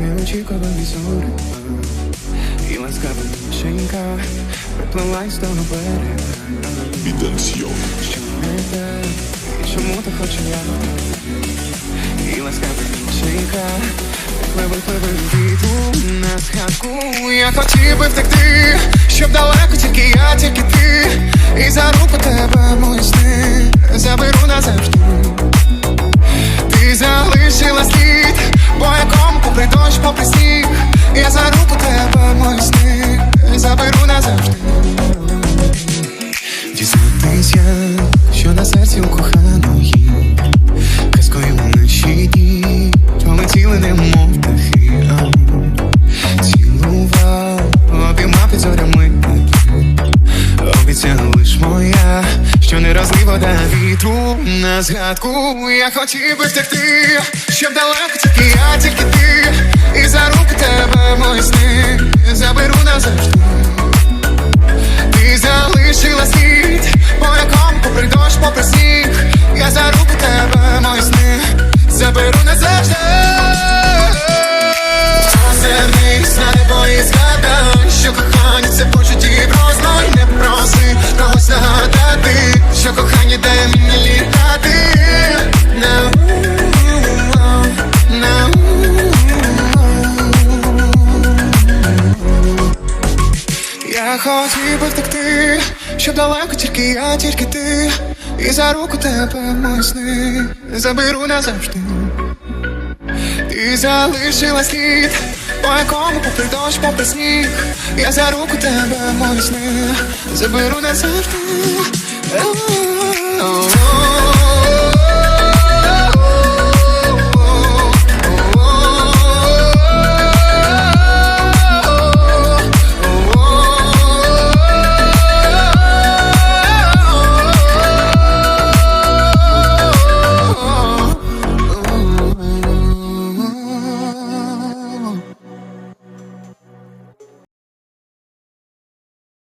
неочікувані зори І ласкава дівчинка приплилась до берега. Віденсьйон. Що не так, і чому ти хочеш я? І ласкава дівчинка Пливи, пливи вітру на згадку Я хотів би втекти, щоб далеко тільки я, у коханої Казкою вночі дні Полетіли немов птахи. Цілував, обіймав під зорями Обіцяла лиш моя, що не розлий вода вітру на згадку. Я хотів би втекти, щоб далеко тільки я, тільки ти, і за руки тебе мої сни заберу назавжди. Заберу назавжди. Озирнись на небо і згадай, що кохання це почуття і просто не проси когось нагадати, що кохання дає мені літати. Я хотів би втекти, щоб далеко тільки я, тільки ти, і за руку тебе мої сни заберу назавжди. Ти залишила слід, по якому попри дощ, попри сніг Я за руку тебе, мої сни, заберу назавжди.